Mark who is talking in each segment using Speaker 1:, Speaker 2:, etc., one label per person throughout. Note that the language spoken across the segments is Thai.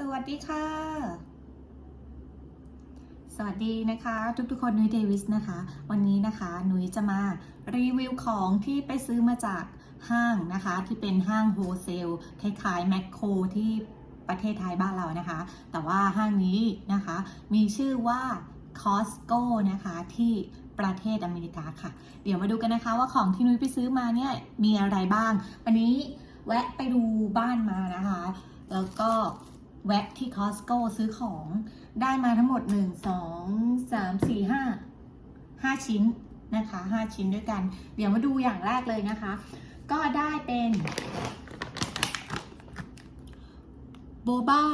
Speaker 1: สวัสดีค่ะ สวัสดีนะคะ ทุกๆคนนุ้ยเดวิสนะคะ วันนี้นะคะนุ้ยจะมารีวิวของที่ไปซื้อมาจากห้างนะคะ ที่เป็นห้างโฮเซลคล้ายๆแมคโครที่ประเทศไทยบ้านเรานะคะ แต่ว่าห้างนี้นะคะ มีชื่อว่า Costco นะคะที่ประเทศอเมริกาค่ะ เดี๋ยวมาดูกันนะคะว่าของที่นุ้ยไปซื้อมาเนี่ยมีอะไรบ้าง วันนี้แวะไปดูบ้านมานะคะ แล้วก็ แวะที่ Costco ซื้อของได้มาทั้งหมด 1 2 3 4 5 5 ชิ้นนะคะ 5 ชิ้นด้วยกัน เดี๋ยวมาดูอย่างแรกเลยนะคะ ก็ได้เป็นโบบ้า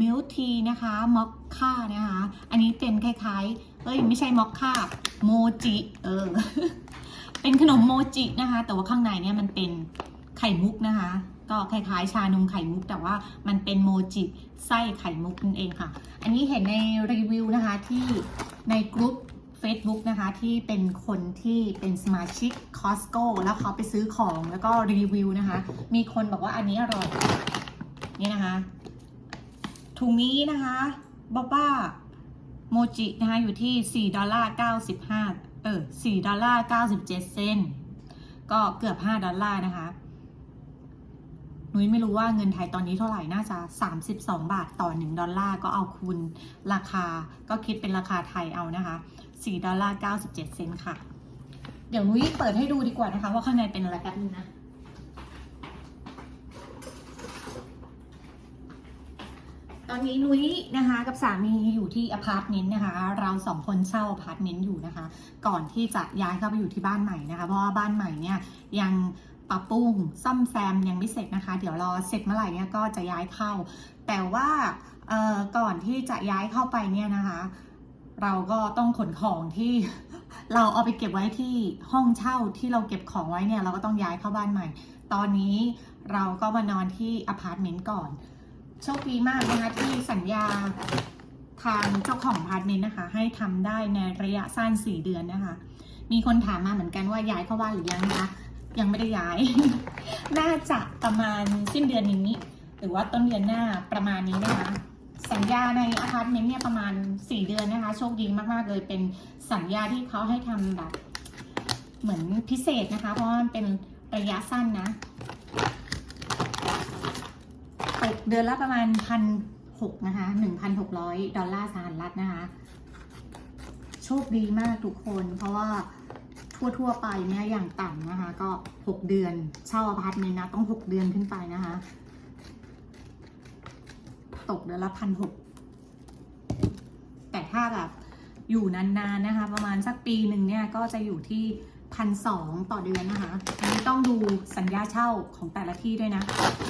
Speaker 1: มิลทีนะคะมอคค่านะคะ อันนี้เป็นคล้ายๆ เอ้ย ไม่ใช่มอคค่าโมจิเออ เป็นขนมโมจินะคะ แต่ว่าข้างในเนี่ยมันเป็นไข่มุกนะคะ ก็คล้ายๆ ชานมไข่มุก แต่ว่ามันเป็นโมจิไส้ไข่มุกนั่นเองค่ะ อันนี้เห็นในรีวิวนะคะที่ในกลุ่ม Facebook นะคะที่เป็นคนที่เป็นสมาชิก Costco แล้วเขาไปซื้อของแล้วก็รีวิวนะคะ มีคนบอกว่าอันนี้อร่อยนี่นะคะถุงนี้นะคะบ้าบ้าโมจินะคะอยู่ที่ 4 ดอลลาร์ 95 เออ 4 ดอลลาร์ 97 เซนก็เกือบ 5 ดอลลาร์นะคะ นุ้ยไม่รู้ว่าเงินไทยตอนนี้เท่าไหร่น่าจะ 32 บาทต่อ 1 ดอลลาร์ก็เอาคูณราคาก็คิดเป็นราคาไทยเอานะคะ 4 ดอลลาร์ 97 เซนต์ค่ะ เดี๋ยวนุ้ยเปิดให้ดูดีกว่านะคะ ว่าข้างในเป็นอะไรแป๊บนึงนะตอนนี้นุ้ยนะคะกับสามีอยู่ที่อพาร์ตเมนต์นะคะ เราสองคนเช่าอพาร์ตเมนต์อยู่นะคะ ก่อนที่จะย้ายเข้าไปอยู่ที่บ้านใหม่นะคะ เพราะว่าบ้านใหม่เนี่ยยัง ปรับปรุงซ่อมแซมยังไม่เสร็จนะคะ เดี๋ยวรอเสร็จเมื่อไหร่เนี่ยก็จะย้ายเข้า แต่ว่าก่อนที่จะย้ายเข้าไปเนี่ยนะคะ เราก็ต้องขนของที่เราเอาไปเก็บไว้ที่ห้องเช่าที่เราเก็บของไว้เนี่ยเราก็ต้องย้ายเข้าบ้านใหม่ ตอนนี้เราก็มานอนที่อพาร์ตเมนต์ก่อน โชคดีมากนะคะที่สัญญาทางเจ้าของอพาร์ตเมนต์นะคะ ให้ทำได้ในระยะสั้น 4 เดือนนะคะ มีคนถามมาเหมือนกันว่าย้ายเข้าบ้านหรือยังนะคะ ยังไม่ได้ย้าย น่าจะประมาณสิ้นเดือนนี้ หรือว่าต้นเดือนหน้าประมาณนี้นะคะ สัญญาในอพาร์ตเมนต์เนี่ยประมาณ 4 เดือนนะคะ โชคดีมากๆเลยเป็นสัญญาที่เขาให้ทำแบบ เหมือนพิเศษนะคะ เพราะมันเป็นระยะสั้นนะตกเดือนละประมาณพันหกนะคะหนึ่งพันหกร้อยดอลลาร์สหรัฐนะคะ โชคดีมากทุกคน เพราะว่า ทั่วๆไปเนี่ยอย่างต่ำนะคะ ก็หกเดือนเช่าอพาร์ตเมนต์นะต้องหกเดือนขึ้นไปนะคะ ตกเดือนละพันหกแต่ถ้าแบบอยู่นานๆนะคะ ประมาณสักปีหนึ่งเนี่ยก็จะอยู่ที่พันสองต่อเดือนนะคะ อันนี้ต้องดูสัญญาเช่าของแต่ละที่ด้วยนะ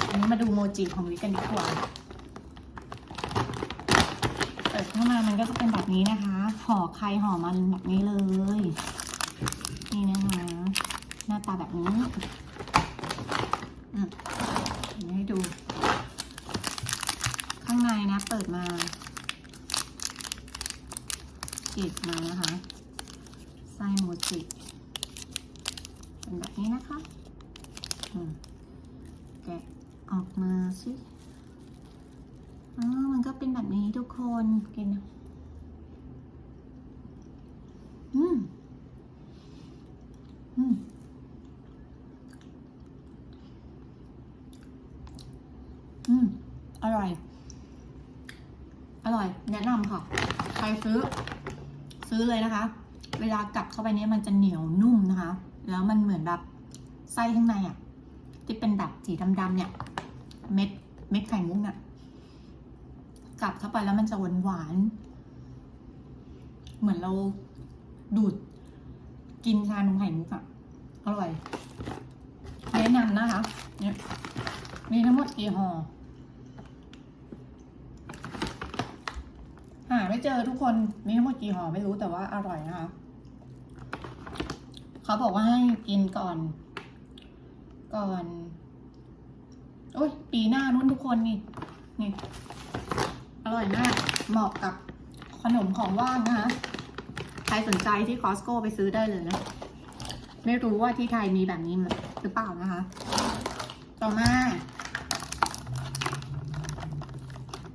Speaker 1: อันนี้มาดูโมจิของวิกันดีกว่าเปิดเข้ามามันก็จะเป็นแบบนี้นะคะ ห่อใครห่อมันแบบนี้เลย นี่นะคะหน้าตาแบบนี้อืมให้ดู ข้างในนะ เปิดมาจีบมานะคะไส้โมจิเป็นแบบนี้นะคะแกะออกมาสิอ๋อมันก็เป็นแบบนี้ทุกคนกินนะอืม อืม อืม อร่อย อร่อย แนะนำค่ะ ใครซื้อ ซื้อเลยนะคะ เวลากัดเข้าไปเนี้ยมันจะเหนียวนุ่มนะคะ แล้วมันเหมือนแบบไส้ข้างในอะ ที่เป็นแบบสีดำๆเนี่ย เม็ด เม็ดไข่มุกเนี่ยกัดเข้าไปแล้วมันจะหวานหวาน เหมือนเราดูด กินชานมไข่มุกอะอร่อยแนะนำนะคะเนี่ย มีทั้งหมดกี่ห่อหาไม่เจอทุกคน มีทั้งหมดกี่ห่อไม่รู้แต่ว่าอร่อยนะคะ เขาบอกว่าให้กินก่อน ก่อนโอ้ย ปีหน้านู้นทุกคนนี่ นี่ อร่อยมาก เหมาะกับขนมของว่างนะคะ ใครสนใจที่คอสโก้ไปซื้อได้เลยนะ ไม่รู้ว่าที่ไทยมีแบบนี้หรือเปล่านะคะ ต่อมา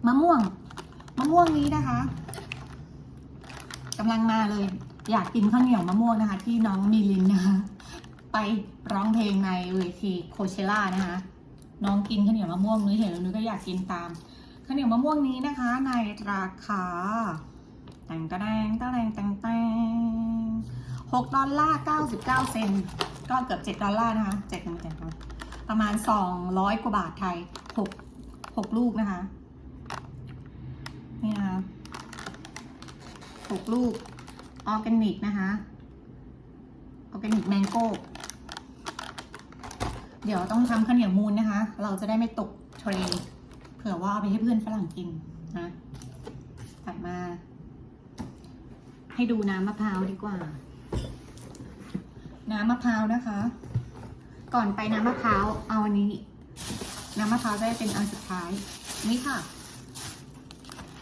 Speaker 1: มะม่วง มะม่วงนี้นะคะกำลังมาเลย อยากกินข้าวเหนียวมะม่วงนะคะ ที่น้องมีลินนะคะไปร้องเพลงในเวทีโคเชล่านะคะ น้องกินข้าวเหนียวมะม่วงนุ้ยเห็นแล้วนุ้ยก็อยากกินตามข้าวเหนียวมะม่วงนี้นะคะ ในราคาแต่งตะแดงตะแดงแต่งแตงหกดอลลาร์เก้าสิบเก้าเซนก็เกือบเจ็ดดอลลาร์นะคะเจ็ดไม่เจ็ดประมาณสองร้อยกว่าบาทไทยหกหกลูกนะคะ นี่นะคะหกลูกออร์แกนิกนะคะออร์แกนิกแมงโก้เดี๋ยวต้องทำข้าวเหนียวมูนนะคะ เราจะได้ไม่ตกเทรนเผื่อว่าเอาไปให้เพื่อนฝรั่งกินนะถัดมา ให้ดูน้ำมะพร้าวดีกว่า น้ำมะพร้าวนะคะ ก่อนไปน้ำมะพร้าวเอาอันนี้ น้ำมะพร้าวจะได้เป็นอันสุดท้าย นี่ค่ะ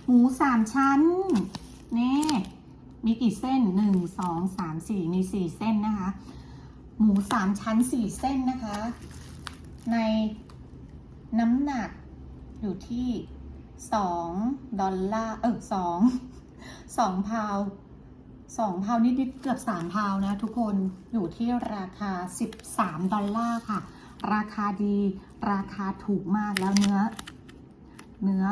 Speaker 1: หมูสามชั้น นี่ มีกี่เส้นหนึ่งสองสามสี่มีสี่เส้นนะคะ หมูสามชั้นสี่เส้นนะคะ ในน้ำหนักอยู่ที่สองดอลลาร์เออสองสองพาวสองพาวนิดๆเกือบสามพาวนะทุกคนอยู่ที่ราคาสิบสามดอลลาร์ค่ะ ราคาดี ราคาถูกมากแล้วเนื้อ เนื้อ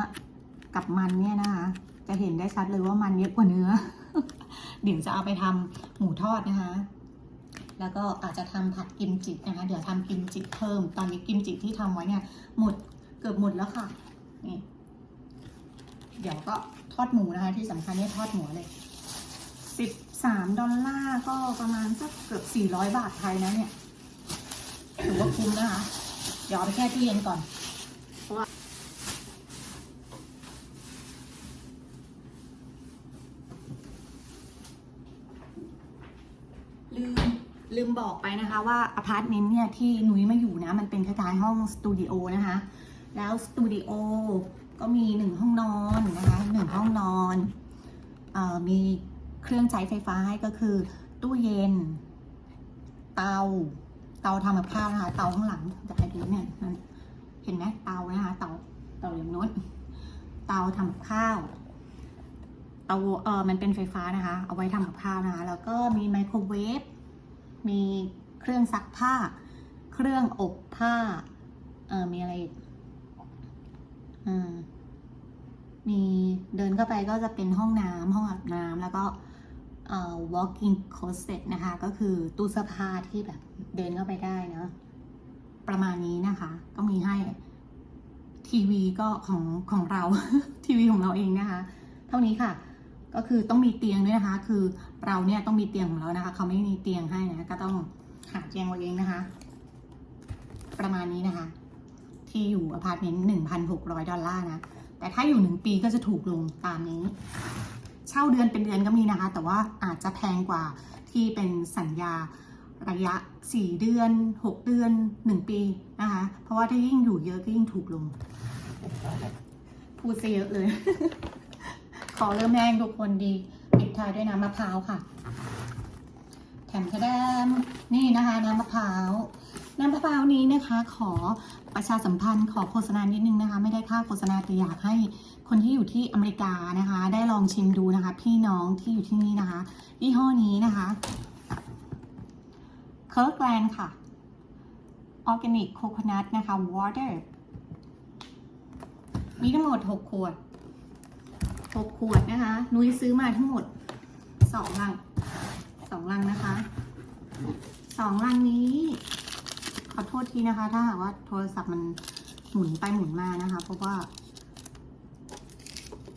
Speaker 1: กับมันเนี่ยนะคะ จะเห็นได้ชัดเลยว่ามันเยอะกว่าเนื้อ เดี๋ยวจะเอาไปทำหมูทอดนะคะ แล้วก็อาจจะทำผัดกิมจินะคะ เดี๋ยวทำกิมจิเพิ่ม ตอนนี้กิมจิที่ทำไว้เนี่ย หมดเกือบหมดแล้วค่ะ นี่ เดี๋ยวก็ทอดหมูนะคะ ที่สำคัญเนี่ยทอดหมูเลยสิบสามดอลลาร์ก็ประมาณสักเกือบสี่ร้อยบาทไทยนะเนี่ยถือว่าคุ้มนะคะ เดี๋ยวเอาไปแช่ตู้เย็นก่อน ลืมลืม บอกไปนะคะว่าอพาร์ตเมนต์เนี่ยที่นุ้ยมาอยู่นะ มันเป็นคล้ายๆห้องสตูดิโอนะคะ แล้วสตูดิโอก็มีหนึ่งห้องนอนนะคะหนึ่งห้องนอนออมีเครื่องใช้ไฟฟ้าให้ก็คือ ตู้เย็น เตา เตาทำกับข้าวนะคะ เตาข้างหลังจะให้ดูเนี่ยนั่เห็นไหมเตานะคะ เตาเตาอย่างโน้นเตาทำกับข้าวเตาเออมันเป็นไฟฟ้านะคะ เอาไว้ทำกับข้าวนะคะ แล้วก็มีไมโครเวฟ มีเครื่องซักผ้า เครื่องอบผ้า เออมีอะไรอีกอืมมีเดินเข้าไปก็จะเป็นห้องน้ำห้องอาบน้ำแล้วก็เอ่อ walking closet นะคะ ก็คือตู้เสื้อผ้าที่แบบเดินเข้าไปได้เนอะประมาณนี้นะคะ ก็มีให้ทีวีก็ของของเรา ทีวีของเราเองนะคะ เท่านี้ค่ะ ก็คือต้องมีเตียงด้วยนะคะ คือเราเนี่ยต้องมีเตียงของเรานะคะ เขาไม่มีเตียงให้นะก็ต้องหาเตียงเอาเองนะคะ ประมาณนี้นะคะ ที่อยู่อพาร์ตเมนต์หนึ่งพันหกร้อยดอลลาร์นะ แต่ถ้าอยู่หนึ่งปีก็จะถูกลงตามนี้ เช่าเดือนเป็นเดือนก็มีนะคะ แต่ว่าอาจจะแพงกว่าที่เป็นสัญญาระยะ 4 เดือน 6 เดือน 1 ปีนะคะ เพราะว่าถ้ายิ่งอยู่เยอะก็ยิ่งถูกลง พูดซะเยอะเลย ขอเริ่มแห้งทุกคนดีปิดท้ายด้วยน้ำมะพร้าวค่ะ แถมกระดมนี่นะคะ น้ำมะพร้าวน้ำมะพร้าวนี้นะคะ ขอประชาสัมพันธ์ขอโฆษณานิดนึงนะคะ ไม่ได้ค่าโฆษณาแต่อยากให้คนที่อยู่ที่อเมริกานะคะ ได้ลองชิมดูนะคะ พี่น้องที่อยู่ที่นี่นะคะยี่ห้อนี้นะคะเคิร์กแลนด์ค่ะออร์แกนิกโคคนัทนะคะ water มีทั้งหมด 6 ขวด 6ขวดนะคะ นุ้ยซื้อมาทั้งหมด2ลัง2ลังนะคะ2ลังนี้ ขอโทษทีนะคะ ถ้าหากว่าโทรศัพท์มันหมุนไปหมุนมานะคะ เพราะว่า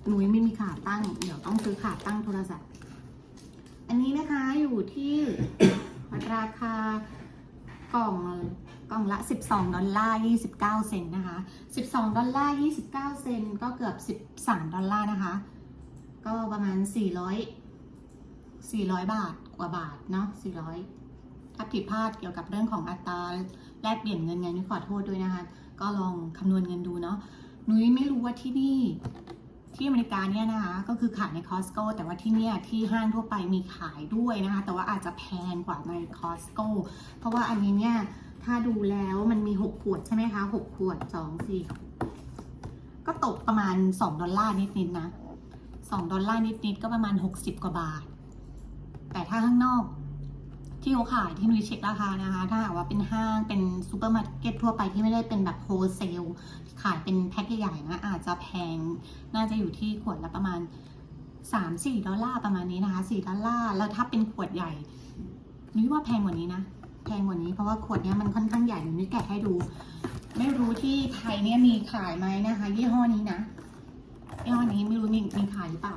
Speaker 1: หนุยไม่มีขาตั้ง เดี๋ยวต้องซื้อขาตั้งโทรศัพท์ อันนี้นะคะอยู่ที่ราคากล่อง กล่องละ 12 ดอลลาร์ 29 เซนนะคะ 12 ดอลลาร์ 29 เซนก็เกือบ 13 ดอลลาร์นะคะ ก็ประมาณ 400 400 บาทกว่าบาทเนาะ 400 ถ้าผิดพลาดเกี่ยวกับเรื่องของอัตราแลกเปลี่ยนเงินไงนุ้ยขอโทษด้วยนะคะ ก็ลองคำนวณเงินดูเนาะ นุ้ยไม่รู้ว่าที่นี่ที่อเมริกาเนี่ยนะคะก็คือขายในคอสโก้แต่ว่าที่เนี่ยที่ห้างทั่วไปมีขายด้วยนะคะ แต่ว่าอาจจะแพงกว่าในคอสโก้เพราะว่าอันนี้เนี่ย ถ้าดูแล้วมันมี6ขวดใช่ไหมคะ6ขวด2 4ก็ตกประมาณสองดอลลาร์นิดๆนะสองดอลลาร์นิดๆก็ประมาณหกสิบกว่าบาท แต่ถ้าข้างนอกที่เขาขายที่นุ้ยเช็คราคานะคะ ถ้าหากว่าเป็นห้างเป็นซูเปอร์มาร์เก็ตทั่วไปที่ไม่ได้เป็นแบบโฮลเซลขายเป็นแพ็คใหญ่ๆนะอาจจะแพงน่าจะอยู่ที่ขวดละประมาณ 3-4 ดอลลาร์ประมาณนี้นะคะ 4 ดอลลาร์ แล้วถ้าเป็นขวดใหญ่นี่ว่าแพงกว่านี้นะ แพงกว่านี้เพราะว่าขวดนี้มันค่อนข้างใหญ่หนูนี่แกะให้ดู ไม่รู้ที่ไทยเนี่ยมีขายไหมนะคะ ยี่ห้อนี้นะยี่ห้อนี้ไม่รู้มีมีขายหรือเปล่า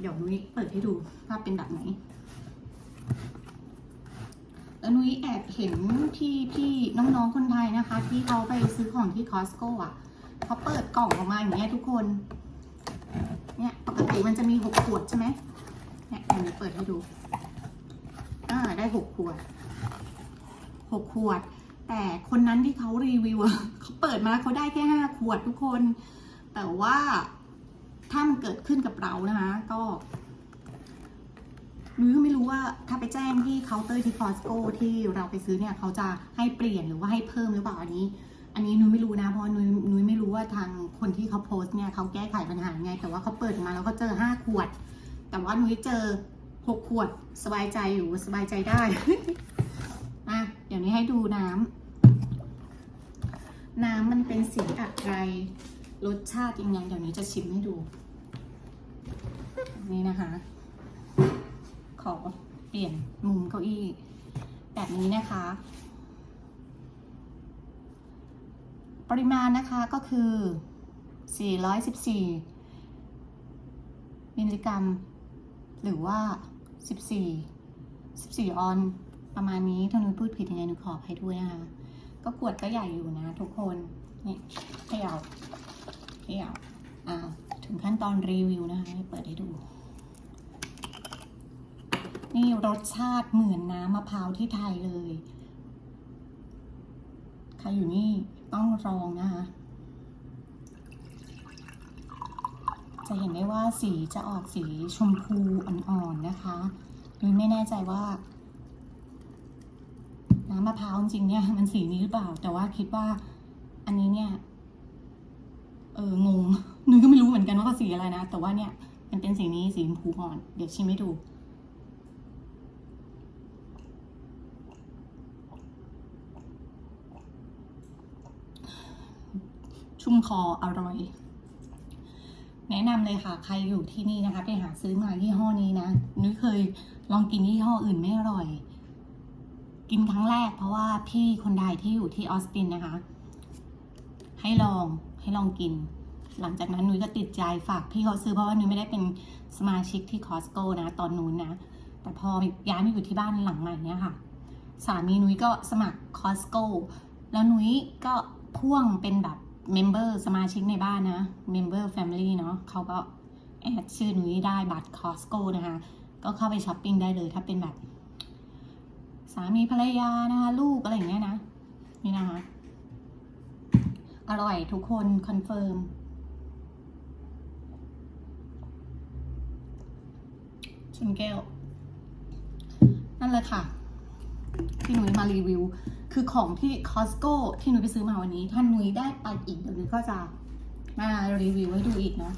Speaker 1: เดี๋ยวนุ้ยเปิดให้ดูว่าเป็นแบบไหนแล้วนุ้ยแอบเห็นพี่พี่น้องๆคนไทยนะคะ ที่เขาไปซื้อของที่คอสโก้อะเขาเปิดกล่องออกมาอย่างเงี้ยทุกคน เนี่ยปกติมันจะมีหกขวดใช่ไหมเนี่ยอันนี้เปิดให้ดู อ่าได้หกขวด หกขวด แต่คนนั้นที่เขารีวิวเขาเปิดมาเขาได้แค่ห้าขวดทุกคน แต่ว่าถ้ามันเกิดขึ้นกับเรานะคะ ก็นุ้ยก็ไม่รู้ว่าถ้าไปแจ้งที่เคาน์เตอร์ที่คอสโก้ที่เราไปซื้อเนี่ยเขาจะให้เปลี่ยนหรือว่าให้เพิ่มหรือเปล่าอันนี้ อันนี้นุ้ยไม่รู้นะเพราะนุ้ยนุ้ยไม่รู้ว่าทางคนที่เขาโพสต์เนี่ยเขาแก้ไขปัญหาไง แต่ว่าเขาเปิดมาแล้วก็เจอห้าขวด แต่ว่านุ้ยเจอหกขวดสบายใจอยู่สบายใจได้ ยวนี้ให้ดูน้ำ น้ำมันเป็นสีอะไรรสชาติยังไงเดี๋ยวนี้จะชิมให้ดู นี่นะคะ ขอเปลี่ยนมุมเก้าอี้ แบบนี้นะคะ ปริมาณนะคะก็คือ 414 มิลลิกรัม หรือว่า 14 14 ออน ประมาณนี้ถ้าหนูพูดผิดยังไงหนูขออภัยด้วยนะคะ ก็ขวดก็ใหญ่อยู่นะทุกคน นี่เขย่าเขย่าอ่าถึงขั้นตอนรีวิวนะคะให้เปิดให้ดู นี่รสชาติเหมือนน้ำมะพร้าวที่ไทยเลย ใครอยู่นี่ต้องลองนะคะจะเห็นได้ว่าสีจะออกสีชมพูอ่อนๆนะคะนุ้ยไม่แน่ใจว่า มะพร้าวจริงเนี่ยมันสีนี้หรือเปล่า แต่ว่าคิดว่า อันนี้เนี่ย เอองงนุ้ยก็ไม่รู้เหมือนกันว่าเขาสีอะไรนะ แต่ว่าเนี่ย มันเป็นสีนี้สีชมพูอ่อน เดี๋ยวชิมให้ดู ชุ่มคออร่อย แนะนำเลยค่ะ ใครอยู่ที่นี่นะคะ ไปหาซื้อมายี่ห้อนี้นะ นุ้ยเคยลองกินยี่ห้ออื่นไม่อร่อย กินครั้งแรก เพราะว่าพี่คนใดที่อยู่ที่ออสตินนะคะ ให้ลองให้ลองกิน หลังจากนั้นนุ้ยก็ติดใจฝากพี่เขาซื้อเพราะว่านุ้ยไม่ได้เป็นสมาชิกที่คอสโก้นะ ตอนนู้นนะ แต่พอย้ายมาอยู่ที่บ้านหลังใหม่เนี่ยค่ะ สามีนุ้ยก็สมัครคอสโก้แล้วนุ้ยก็พ่วงเป็นแบบเมมเบอร์สมาชิกในบ้านนะเมมเบอร์แฟมิลี่เนาะเขาก็แอดชื่อนุ้ยได้บัตรคอสโก้นะคะ ก็เข้าไปช้อปปิ้งได้เลยถ้าเป็นแบบ สามีภรรยานะคะ ลูกอะไรอย่างเงี้ยนะ นี่นะคะ อร่อยทุกคนคอนเฟิร์มชนแก้ว นั่นแหละค่ะ ที่หนุยมารีวิว คือของที่คอสโก้ที่หนุยไปซื้อมาวันนี้ ถ้าหนุ้ยได้ไปอีกเดี๋ยวหนุยก็จะมารีวิวให้ดูอีกนะ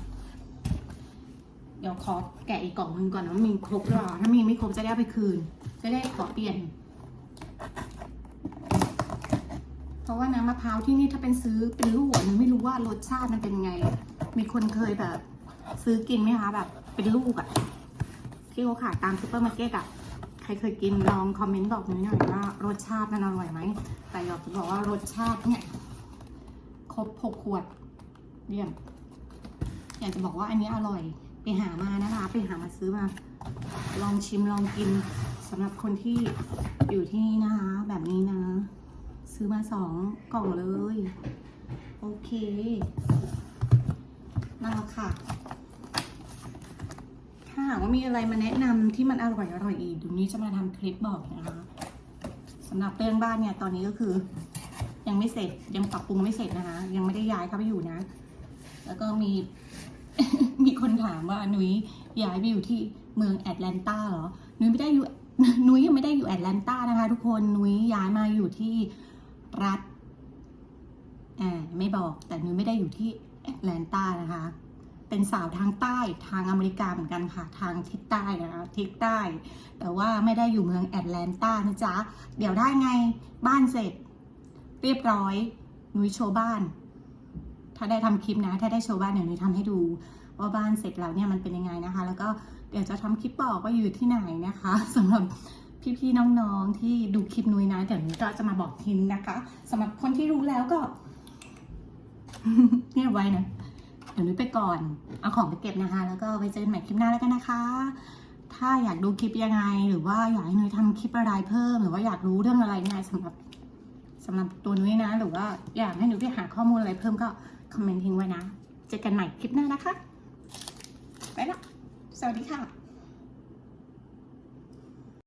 Speaker 1: เดี๋ยวขอแกะอีกกล่องหนึงก่อนนะว่ามีครบหรือเปล่าถ้ามีไม่ครบจะได้ไปคืน จะได้ขอเปลี่ยน เพราะว่าน้ำมะพร้าวที่นี่ถ้าเป็นซื้อเป็นลูกอะหนุ้ยไม่รู้ว่ารสชาติมันเป็นไง มีคนเคยแบบ ซื้อกินไหมคะแบบเป็นลูกอะที่เขาขายตามซูเปอร์มาร์เก็ตอะใครเคยกินลองคอมเมนต์บอกหนูหน่อยว่ารสชาติมันอร่อยไหมแต่อยากจะบอกว่ารสชาติเนี่ยครบหกขวดเยี่ยมอยากจะบอกว่าอันนี้อร่อยไปหามานะคะ ไปหามาซื้อมา ลองชิมลองกินสำหรับคนที่อยู่ที่นี่นะคะ แบบนี้นะ ซื้อมาสองกล่องเลย โอเคนั่นแหละค่ะ ถ้าหากว่ามีอะไรมาแนะนำที่มันอร่อยอร่อยอีกเดี๋ยวนี้จะมาทำคลิปบอกนะคะสำหรับเรื่องบ้านเนี่ยตอนนี้ก็คือ ยังไม่เสร็จยังปรับปรุงไม่เสร็จนะคะ ยังไม่ได้ย้ายเข้าไปอยู่นะ แล้วก็มีมีคนถามว่านุ้ยย้ายไปอยู่ที่เมืองแอตแลนตาเหรอนุ้ยไม่ได้อยู่นุ้ยยังไม่ได้อยู่แอตแลนตานะคะ ทุกคนนุ้ยย้ายมาอยู่ที่ รัฐอ่าไม่บอกแต่นุ้ยไม่ได้อยู่ที่แอตแลนตานะคะ เป็นสาวทางใต้ทางอเมริกาเหมือนกันค่ะ ทางทิศใต้นะคะทิศใต้ แต่ว่าไม่ได้อยู่เมืองแอตแลนตานะจ๊ะ เดี๋ยวได้ไงบ้านเสร็จ เรียบร้อยนุ้ยโชว์บ้าน ถ้าได้ทำคลิปนะ ถ้าได้โชว์บ้านเดี๋ยวนุ้ยทำให้ดู ว่าบ้านเสร็จแล้วเนี่ยมันเป็นยังไงนะคะ แล้วก็เดี๋ยวจะทำคลิปบอกว่าอยู่ที่ไหนนะคะสำหรับ พี่ๆน้องๆที่ดูคลิปนุ้ยนะเดี๋ยวนุ้ยก็จะมาบอกทีนนะคะสำหรับคนที่รู้แล้วก็เงียไว้นะเดี๋ยวนุ้ยไปก่อน เอาของไปเก็บนะคะ แล้วก็ไว้เจอกันใหม่คลิปหน้าแล้วกันนะคะ ถ้าอยากดูคลิปยังไง หรือว่าอยากให้นุ้ยทำคลิปอะไรเพิ่ม หรือว่าอยากรู้เรื่องอะไรเนี่ยสำหรับสำหรับตัวนุ้ยนะ หรือว่าอยากให้นุ้ยไปหาข้อมูลอะไรเพิ่มก็คอมเมนต์ทิ้งไว้นะ เจอกันใหม่คลิปหน้านะคะ ไปละ สวัสดีค่ะ